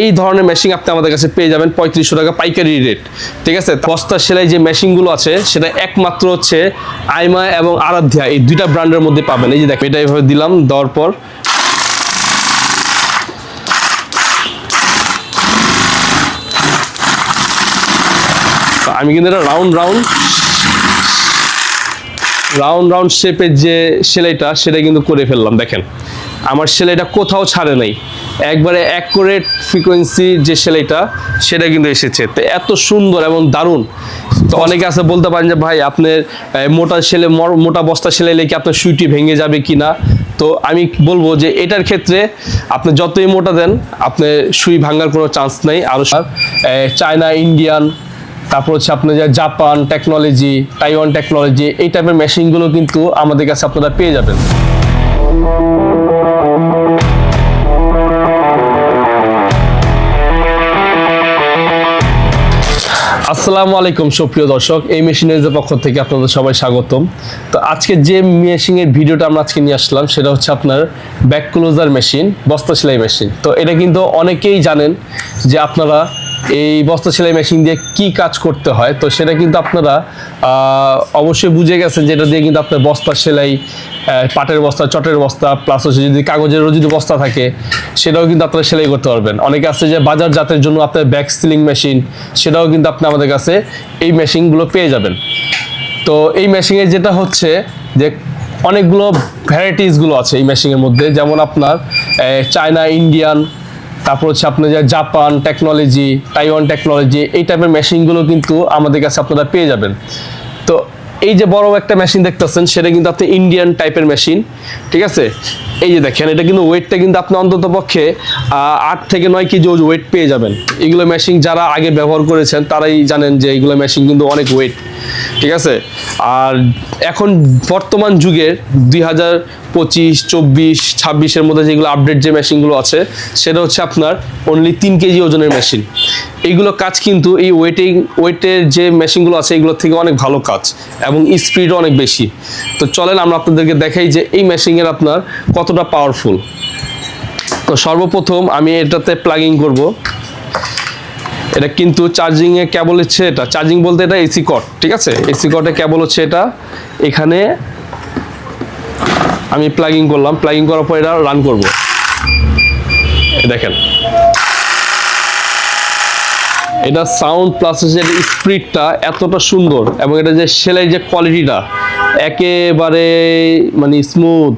এই ধরনের মেশিন আপনি আমাদের কাছে পেয়ে যাবেন পঁয়ত্রিশশো টাকা পাইকারি রেট ঠিক আছে? বস্তা সেলাই যে মেশিনগুলো আছে, সেটা একমাত্র হচ্ছে আইমা এবং আরাধ্যা, এই দুইটা ব্র্যান্ডের মধ্যে পাবেন। এই যে দেখো এটা এইভাবে দিলাম, দেওয়ার পর। আমি কিন্তু এটা রাউন্ড রাউন্ড রাউন্ড রাউন্ড শেপের যে সেলাইটা, সেটা কিন্তু করে ফেললাম, দেখেন। আমার সেলাইটা কোথাও ছাড়ে নাই। একবারে অ্যাকুরেট ফ্রিকোয়েন্সি যে সেলাইটা সেটা কিন্তু এসেছে। তো এত সুন্দর এবং দারুণ। তো অনেকে আছে বলতে পারেন যে ভাই আপনার মোটা সেলে মোটা বস্তা সেলাইলে কি আপনার সুইটি ভেঙে যাবে কি না তো আমি বলব যে এটার ক্ষেত্রে আপনি যতই মোটা দেন আপনার সুই ভাঙার কোনো চান্স নেই। আরও চায়না ইন্ডিয়ান তারপর হচ্ছে আপনার যে জাপান টেকনোলজি টাইওয়ান টেকনোলজি এই টাইপের মেশিনগুলো কিন্তু আমাদের কাছে আপনারা পেয়ে যাবেন। আসসালামু আলাইকুম, সুপ্রিয় দর্শক। এই মেশিনের পক্ষ থেকে আপনাদের সবাই স্বাগতম। তো আজকে যে মেশিনের ভিডিওটা আমরা আজকে নিয়ে আসলাম, সেটা হচ্ছে আপনার ব্যাক ক্লোজার মেশিন বস্তা সেলাই মেশিন তো এটা কিন্তু অনেকেই জানেন যে আপনারা এই বস্তা সেলাই মেশিন দিয়ে কি কাজ করতে হয়। তো সেটা কিন্তু আপনারা অবশ্যই বুঝে গেছেন যেটা দিয়ে কিন্তু আপনার বস্তা সেলাই পাটের বস্তা, চটের বস্তা প্লাস হচ্ছে যদি কাগজেরও যদি বস্তা থাকে, সেটাও কিন্তু আপনারা সেলাই করতে পারবেন। অনেকে আছে যে বাজার জাতের জন্য আপনার ব্যাক সিলিং মেশিন সেটাও কিন্তু আপনি আমাদের কাছে এই মেশিনগুলো পেয়ে যাবেন। তো এই মেশিনে যেটা হচ্ছে যে অনেকগুলো ভ্যারাইটিসগুলো আছে এই মেশিনের মধ্যে। যেমন আপনার চায়না ইন্ডিয়ান তারপর হচ্ছে আপনার যে জাপান টেকনোলজি তাইওয়ান টেকনোলজি এই টাইপের মেশিনগুলো কিন্তু আমাদের কাছে আপনারা পেয়ে যাবেন। তো এই যে বড় একটা মেশিন দেখতেছেন সেটা কিন্তু আপনি ইন্ডিয়ান টাইপের মেশিন ঠিক আছে? এই যে দেখেন, এটা কিন্তু ওয়েটটা কিন্তু আপনি অন্তত পক্ষে আট থেকে নয় কেজি ওয়েট পেয়ে যাবেন। এগুলো মেশিন যারা আগে ব্যবহার করেছেন, তারাই জানেন যে এগুলো মেশিন কিন্তু অনেক ওয়েট ঠিক আছে? আর এখন বর্তমান যুগের দুই হাজার পঁচিশ, চব্বিশ, ছাব্বিশের মধ্যে যেগুলো আপডেট যে মেশিনগুলো আছে, সেটা হচ্ছে আপনার অনলি তিন কেজি ওজনের মেশিন এইগুলো কাজ কিন্তু এই ওয়েটিং ওয়েটের যে মেশিনগুলো আছে, এগুলোর থেকে অনেক ভালো কাজ এবং স্পিডও অনেক বেশি। তো চলেন আমরা আপনাদেরকে দেখাই যে এই মেশিনের আপনার কতটা পাওয়ারফুল তো সর্বপ্রথম আমি এটাতে প্লাগিং করব। এটা কিন্তু চার্জিং এ কেবল হচ্ছে এটা। চার্জিং বলতে এটা এসি কট ঠিক আছে? এসি কটে কেবল হচ্ছে এটা। এখানে আমি প্লাগিং করলাম। প্লাগিং করার পর এটা রান করব। দেখেন। এটা সাউন্ড প্লাস এটা স্পিডটা এতটা সুন্দর এবং এটা যে সেলাই যে কোয়ালিটিটা একেবারে মানে স্মুথ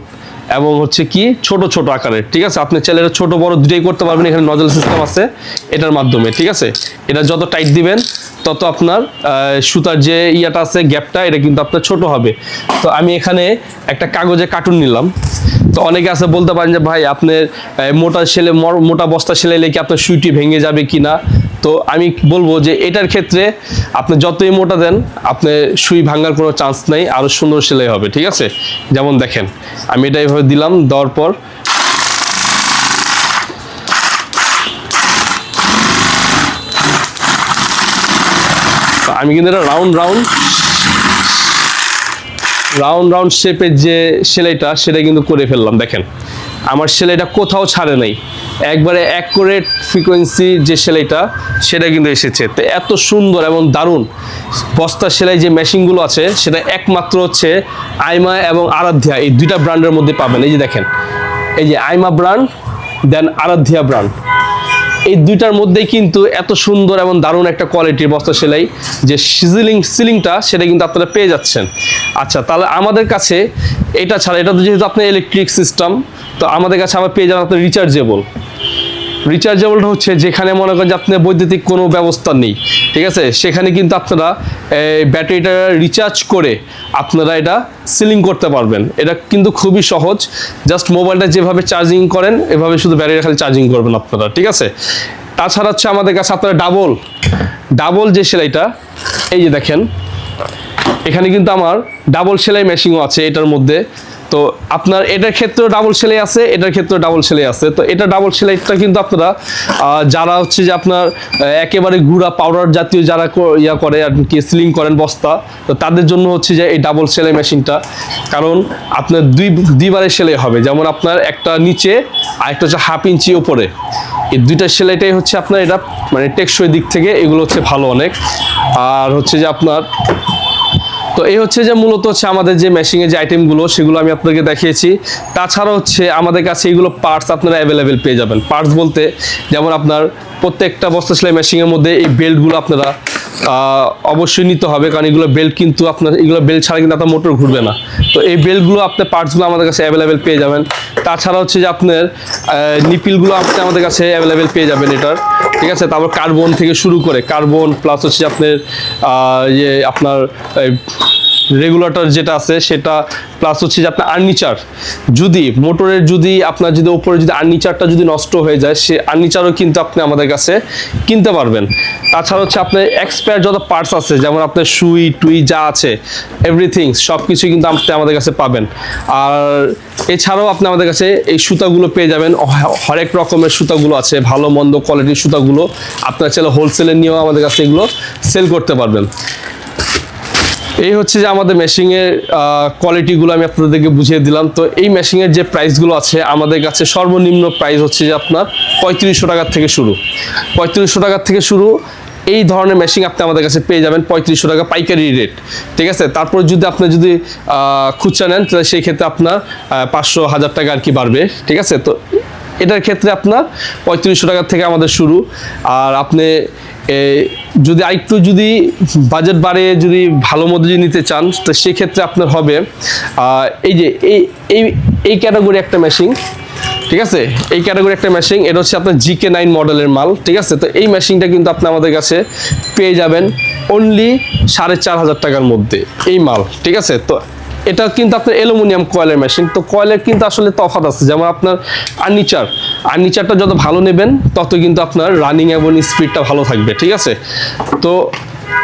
এবং হচ্ছে কি ছোট ছোট আকারের ঠিক আছে? আপনি চাইলে ছোট বড় দুটোই করতে পারবেন, এখানে নজল সিস্টেম আছে এটার মাধ্যমে, ঠিক আছে? এটা যত টাইট দিবেন তত আপনার সুতার যে ইয়াটা আছে, গ্যাপটা, এটা কিন্তু আপনার ছোট হবে। তো আমি এখানে একটা কাগজে কার্টুন নিলাম। তো অনেকে আছে বলতে পারেন যে, ভাই আপনার মোটা সেলে মোটা বস্তা সেলাইলে কি আপনার সুইটি ভেঙে যাবে কি না? তো আমি বলব যে, এটার ক্ষেত্রে আপনি যতই মোটা দেন, আপনি সুই ভাঙার কোনো চান্স নেই আরও সুন্দর সেলাই হবে, ঠিক আছে? যেমন দেখেন, আমি এটা এইভাবে দিলাম, দেওয়ার পর আমি কিন্তু এটা রাউন্ড রাউন্ড রাউন্ড রাউন্ড শেপের যে সেলাইটা, সেটা কিন্তু করে ফেললাম, দেখেন। আমার সেলাইটা কোথাও ছাড়ে নাই। একবারে অ্যাকুরেট ফ্রিকোয়েন্সি যে সেলাইটা, সেটা কিন্তু এসেছে। তো এত সুন্দর এবং দারুণ বস্তা সেলাই যে মেশিনগুলো আছে, সেটা একমাত্র হচ্ছে আইমা এবং আরাধ্যা। এই দুইটা ব্র্যান্ডের মধ্যে পাবেন। এই যে দেখেন, এই যে আইমা ব্র্যান্ড দেন আরাধ্যা ব্র্যান্ড এই দুইটার মধ্যেই কিন্তু এত সুন্দর এবং দারুণ একটা কোয়ালিটির বস্তা সেলাই, যে সিজিলিং সিলিংটা সেটা কিন্তু আপনারা পেয়ে যাচ্ছেন। আচ্ছা তাহলে আমাদের কাছে এটা ছাড়া, এটা তো যেহেতু আপনার ইলেকট্রিক সিস্টেম তো আমাদের কাছে আবার পেয়ে যাবেন আপনার রিচার্জেবল রিচার্জেবলটা হচ্ছে, যেখানে মনে করেন যে আপনার বৈদ্যুতিক কোনো ব্যবস্থা নেই, ঠিক আছে? সেখানে কিন্তু আপনারা ব্যাটারিটা রিচার্জ করে আপনারা এটা সিলিং করতে পারবেন। এটা কিন্তু খুবই সহজ। জাস্ট মোবাইলটা যেভাবে চার্জিং করেন, এভাবে শুধু ব্যাটারিটা খালি চার্জিং করবেন আপনারা, ঠিক আছে? তাছাড়া হচ্ছে আমাদের কাছে আপনারা ডাবল ডাবল যে সেলাইটা, এই যে দেখেন, এখানে কিন্তু আমার ডাবল সেলাই মেশিনও আছে এটার মধ্যে। তো আপনার এটার ক্ষেত্রেও ডাবল সেলাই আছে, এটার ক্ষেত্রেও ডাবল সেলাই আছে। তো এটা ডাবল সেলাইটা কিন্তু আপনারা যারা হচ্ছে যে আপনার একেবারে গুঁড়া পাউডার জাতীয় যারা ইয়া করে আর কি সিলিং করেন বস্তা, তো তাদের জন্য হচ্ছে যে এই ডাবল সেলাই মেশিনটা। কারণ আপনার দুই, দুইবারে সেলাই হবে। যেমন আপনার একটা নিচে আর একটা হচ্ছে হাফ ইঞ্চি উপরে। এই দুইটা সেলাইটাই হচ্ছে আপনার এটা মানে টেকসই দিক থেকে এগুলো হচ্ছে ভালো অনেক। আর হচ্ছে যে আপনার তো এই হচ্ছে যে মূলত হচ্ছে আমাদের যে মেশিংয়ের যে আইটেমগুলো সেগুলো আমি আপনাদেরকে দেখিয়েছি। তাছাড়া হচ্ছে আমাদের কাছে এইগুলো পার্টস আপনারা অ্যাভেলেবেল পেয়ে যাবেন। পার্টস বলতে যেমন আপনার প্রত্যেকটা বস্তা সেলাই মেশিংয়ের মধ্যে এই বেল্টগুলো আপনারা অবশ্যই নিতে হবে। কারণ এগুলো বেল্ট কিন্তু আপনার, এগুলো বেল্ট ছাড়া কিন্তু আপনার মোটর ঘুরবে না। তো এই বেল্টগুলো আপনার পার্টসগুলো আমাদের কাছে অ্যাভেলেবেল পেয়ে যাবেন। তাছাড়া হচ্ছে যে আপনার নিপিলগুলো আপনি আমাদের কাছে অ্যাভেলেবেল পেয়ে যাবেন এটার। ঠিক আছে? তারপর কার্বন থেকে শুরু করে কার্বন প্লাস হচ্ছে আপনার ইয়ে আপনার রেগুলেটর যেটা আছে, সেটা প্লাস হচ্ছে যে আপনার আর্নিচার যদি মোটরের যদি আপনার যদি উপরে যদি আর্নিচারটা যদি নষ্ট হয়ে যায়, সে আর্নিচারও কিন্তু আপনি আমাদের কাছে কিনতে পারবেন। তাছাড়া হচ্ছে আপনার এক্সপায়ার যত পার্টস আছে, যেমন আপনার সুই, টুই যা আছে এভরিথিং সব কিছু কিন্তু আপনি আমাদের কাছে পাবেন। আর এছাড়াও আপনি আমাদের কাছে এই সুতাগুলো পেয়ে যাবেন। হরেক রকমের সুতাগুলো আছে, ভালো, মন্দ কোয়ালিটির সুতাগুলো আপনার চাইলে হোলসেলে নিয়েও আমাদের কাছে এগুলো সেল করতে পারবেন। এই হচ্ছে যে আমাদের মেশিংয়ের কোয়ালিটিগুলো আমি আপনাদেরকে বুঝিয়ে দিলাম। তো এই মেশিংয়ের যে প্রাইসগুলো আছে, আমাদের কাছে সর্বনিম্ন প্রাইস হচ্ছে যে আপনার পঁয়ত্রিশশো টাকার থেকে শুরু। পঁয়ত্রিশশো টাকার থেকে শুরু, এই ধরনের মেশিন আপনি আমাদের কাছে পেয়ে যাবেন পঁয়ত্রিশশো টাকা পাইকারি রেট ঠিক আছে? তারপর যদি আপনি যদি খুচরা নেন, তাহলে সেই ক্ষেত্রে আপনার পাঁচশো হাজার টাকা আর কি বাড়বে। ঠিক আছে? তো এটার ক্ষেত্রে আপনার পঁয়ত্রিশশো টাকার থেকে আমাদের শুরু। আর আপনি যদি আরেকটু যদি বাজেট বাড়িয়ে যদি ভালো মতো যদি নিতে চান, তো সেক্ষেত্রে আপনার হবে এই যে, এই এই এই ক্যাটাগরি একটা মেশিন ঠিক আছে? এই ক্যাটাগরি একটা মেশিন এটা হচ্ছে আপনার জিকে নাইন মডেলের মাল, ঠিক আছে? তো এই মেশিনটা কিন্তু আপনি আমাদের কাছে পেয়ে যাবেন অনলি সাড়ে চার হাজার টাকার মধ্যে, এই মাল, ঠিক আছে? তো এটা কিন্তু আপনার অ্যালুমিনিয়াম কয়েলের মেশিন তো কয়েলের কিন্তু আসলে তফাৎ আছে, যেমন আপনার আর্নিচার। আর্নিচারটা যত ভালো নেবেন, তত কিন্তু আপনার রানিং এবং স্পিডটা ভালো থাকবে, ঠিক আছে? তো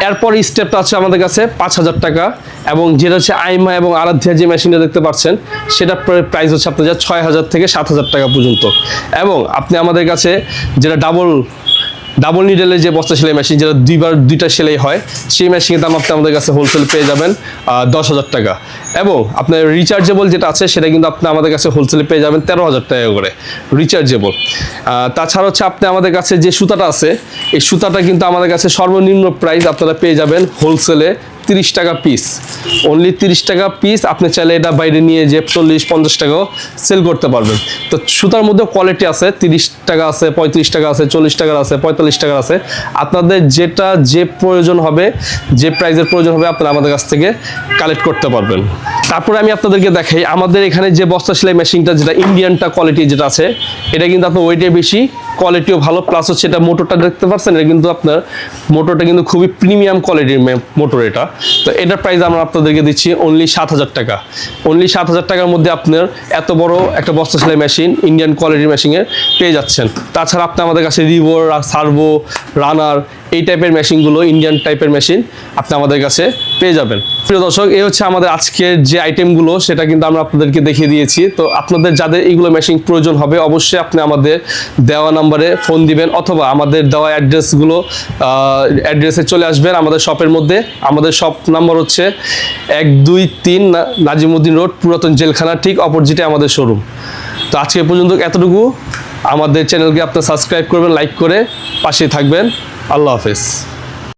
এরপর স্টেপটা আছে আমাদের কাছে পাঁচ হাজার টাকা এবং যেটা হচ্ছে আইমা এবং আরাধ্যা যে মেশিনটা দেখতে পাচ্ছেন, সেটা প্রাইস হচ্ছে আপনার যা ছয় হাজার থেকে সাত হাজার টাকা পর্যন্ত। এবং আপনি আমাদের কাছে যেটা ডাবল ডাবল নিডেলের যে বস্তা সেলাই মেশিন যেটা দুইবার দুইটা সেলাই হয়, সেই মেশিনের দাম আপনি আমাদের কাছে হোলসেল পেয়ে যাবেন দশ হাজার টাকা। এবং আপনার রিচার্জেবল যেটা আছে, সেটা কিন্তু আপনি আমাদের কাছে হোলসেলে পেয়ে যাবেন তেরো হাজার টাকা করে রিচার্জেবল তাছাড়া হচ্ছে আপনি আমাদের কাছে যে সুতাটা আছে, এই সুতাটা কিন্তু আমাদের কাছে সর্বনিম্ন প্রাইস আপনারা পেয়ে যাবেন হোলসেলে তিরিশ টাকা পিস অনলি তিরিশ টাকা পিস আপনি চাইলে এটা বাইরে নিয়ে যে চল্লিশ, পঞ্চাশ টাকাও সেল করতে পারবেন। তো সুতার মধ্যে কোয়ালিটি আছে, তিরিশ টাকা আছে, পঁয়ত্রিশ টাকা আছে, চল্লিশ টাকার আছে, পঁয়তাল্লিশ টাকার আছে। আপনাদের যেটা যে প্রয়োজন হবে, যে প্রাইজের প্রয়োজন হবে, আপনারা আমাদের কাছ থেকে কালেক্ট করতে পারবেন। তারপরে আমি আপনাদেরকে দেখাই, আমাদের এখানে যে বস্তা সেলাই মেশিনটা, যেটা ইন্ডিয়ানটা কোয়ালিটি যেটা আছে, এটা কিন্তু আপনার ওয়েটে বেশি। কোয়ালিটিও ভালো প্লাস হচ্ছে এটা মোটরটা দেখতে পাচ্ছেন, এটা কিন্তু আপনার মোটরটা কিন্তু খুবই প্রিমিয়াম কোয়ালিটির মোটর এটা। তো এটার প্রাইস আমরা আপনাদেরকে দিচ্ছি অনলি সাত হাজার টাকা। অনলি সাত হাজার টাকার মধ্যে আপনার এত বড় একটা বস্তা সেলাই মেশিন ইন্ডিয়ান কোয়ালিটির মেশিনে পেয়ে যাচ্ছেন। তাছাড়া আপনি আমাদের কাছে রিভোর সার্ভো রানার এই টাইপের মেশিনগুলো ইন্ডিয়ান টাইপের মেশিন আপনি আমাদের কাছে পেয়ে যাবেন। প্রিয় দর্শক, এই হচ্ছে আমাদের আজকের যে আইটেমগুলো সেটা কিন্তু আমরা আপনাদেরকে দেখিয়ে দিয়েছি। তো আপনাদের যাদের এইগুলো মেশিন প্রয়োজন হবে, অবশ্যই আপনি আমাদের দেওয়া নাম্বারে ফোন দিবেন, অথবা আমাদের দেওয়া অ্যাড্রেসগুলো অ্যাড্রেসে চলে আসবেন আমাদের শপের মধ্যে। আমাদের শপ নাম্বার হচ্ছে এক দুই তিন নাজিমুদ্দিন রোড, পুরাতন জেলখানা, ঠিক অপোজিটে আমাদের শোরুম তো আজকে পর্যন্ত এতটুকু। আমাদের চ্যানেলকে আপনার সাবস্ক্রাইব করবেন লাইক করে পাশে থাকবেন। আল্লাহ হাফেজ।